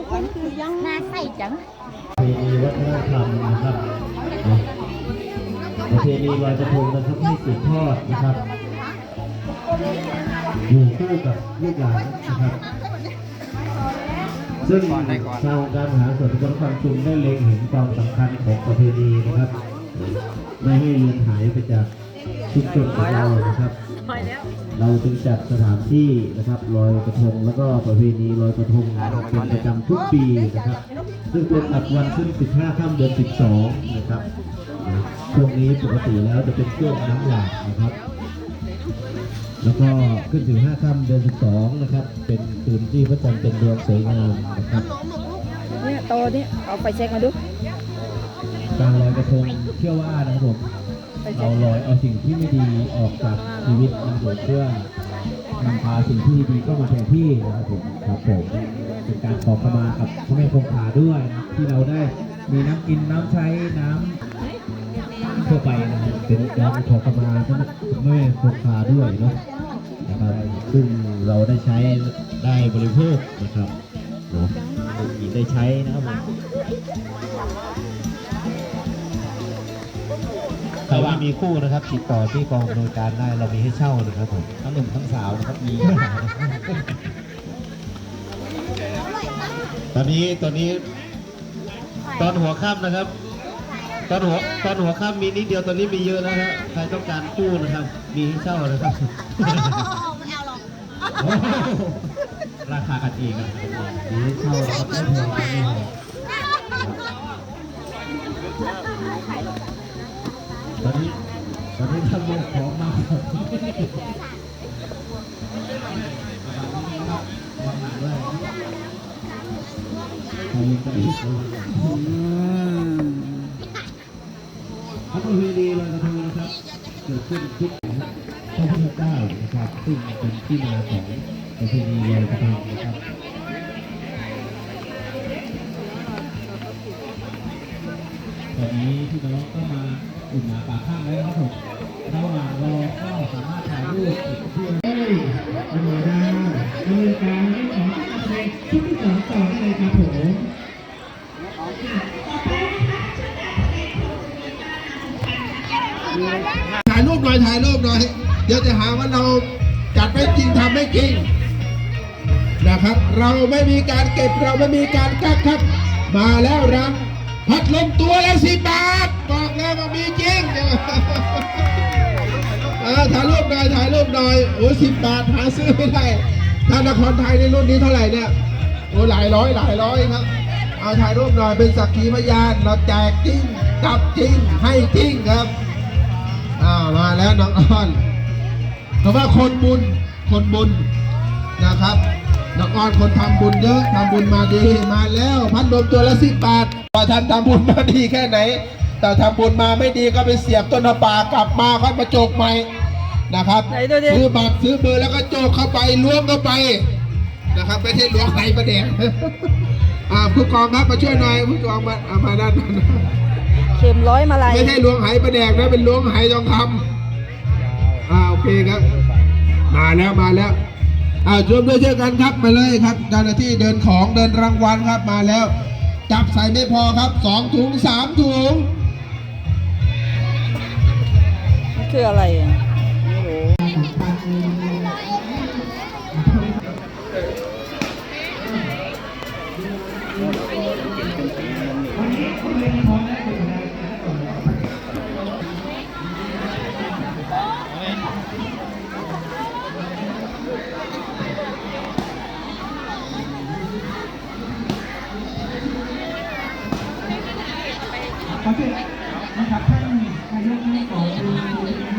ประเพณีวัฒนธรรมนะครับประเพณีลอยกระทงนะครับให้สืบทอดนะครับ อยู่คู่กับลูกหลานนะครับ ซึ่งชาวการมหาส่วนตำบลความชุมได้เล็งเห็นความสำคัญของประเพณีนะครับ ไม่ให้เลือนหายไปจาก ชุมชนของเรานะครับ เราจึงจัดสถานที่นะครับลอยกระทงแล้วก็ประเพณีลอยกระทงเป็นประจำทุกปีนะครับ ซึ่งเป็นอัดวันขึ้น 15ค่ำเดือน 12 นะครับนะช่วงนี้ปกติแล้วจะเป็นช่วงน้ำหลากนะครับแล้วก็ขึ้นถึง5ค่ำเดือน 12 นะครับ เป็นคืนที่พระจันทร์เป็นดวงสวยงามนะครับ เนี่ยโตเนี่ยเอาไปเช็คมาดู การลอยกระทงเชื่อว่านะครับผม เราลอยเอาสิ่งที่ไม่ดีออกจากชีวิตนะครับผมเพื่อนำพาสิ่งที่ดีเข้ามาแทนที่นะครับผมครับผมเป็นการขอขมากับพระแม่คงคาด้วยนะที่เราได้มีน้ำกินน้ำใช้น้ำทั่วไปนะครับเป็นการขอขมาพระแม่คงคาด้วยเนาะนะครับซึ่งเราได้ใช้ได้บริโภคนะครับเนาะได้กินได้ใช้นะครับ ผมใครที่มีคู่นะครับติดต่อที่กองอำนวยการได้เรามีให้เช่านะครับผมทั้งหนุ่มทั้งสาวนะครับมี ตอนนี้ตอนนี้ ตอนหัวค่ำนะครับ ตอนหัวตอนหัวค่ำมีนิดเดียวตอนนี้มีเยอะแล้วครับใครต้องการคู่นะครับ มีให้เช่านะครับ ไม่เอาหรอกโอ้โหราคากันเองนะครับมีให้เช่านะครับไม่แพงไม่แพง ตอนนี้ตอนนี้ทำเรื่องของมากครจะอีกพระประเพณีลอยกระทงนะครับเกิดขึ้นทุกพระพุทธเจ้านะครับซึ่งเป็นที่มาของประเพณีลอยกระทงนะครับตอนนี้พี่น้องก็มา อุ่นหนาปากข้างแล้วครับผมระหว่างรอก็สามารถถ่ายรูปเพื่อได้ธรรมดาดำเนินการให้ของเพลงชุดที่สองต่อได้เลยครับผมถ่ายรูปหน่อยถ่ายรูปหน่อยเดี๋ยวจะหาว่าเราจัดไม่จริงทำไม่จริงนะครับ เราไม่มีการเก็บเราไม่มีการกักครับ มาแล้วรังพัดลมตัวละสิบบาทบอกแล้วว่ามี หน่อยถ่ายรูปหน่อยโอ้สิบบาทหาซื้อไม่ได้ถ้านครไทยในรุ่นนี้เท่าไหร่เนี่ยโอ้หลายร้อยหลายร้อยครับ เอาถ่ายรูปหน่อยเป็นสักขีพยานเราแจกจริงจับจริงให้จริงครับอ้าวมาแล้วน้องอ้อนเพราะว่าคนบุญคนบุญนะครับน้องอ้อนคนทำบุญเยอะทำบุญมาดีมาแล้ว พันลมตัวละสิบบาทว่าท่านทำบุญมาดีแค่ไหน แต่ทำบุญมาไม่ดีก็ไปเสียบต้นปากลับมาค่อยมาโจกใหม่ นะครับไหนดูดิ ซื้อบัตรซื้อเบอร์แล้วก็โจกเข้าไปล้วงเข้าไปนะครับไม่ใช่ล้วงไหประแดงอ่าผู้กองครับมาช่วยหน่อยผู้กองมาเอามาด้านนั้นเข็มร้อยมาลายไม่ใช่ล้วงไหประแดกนะเป็นล้วงไหทองคำอ่าโอเคครับ มาแล้วมาแล้วอ่าร่วมด้วยช่วยกันครับมาเลยครับเจ้าหน้าที่เดินของเดินรางวัลครับมาแล้ว จับใส่ไม่พอครับสองถุงสามถุง มันคืออะไรอะไม่รู้ ขอเชิญนะครับท่านนายกของดูดูนะ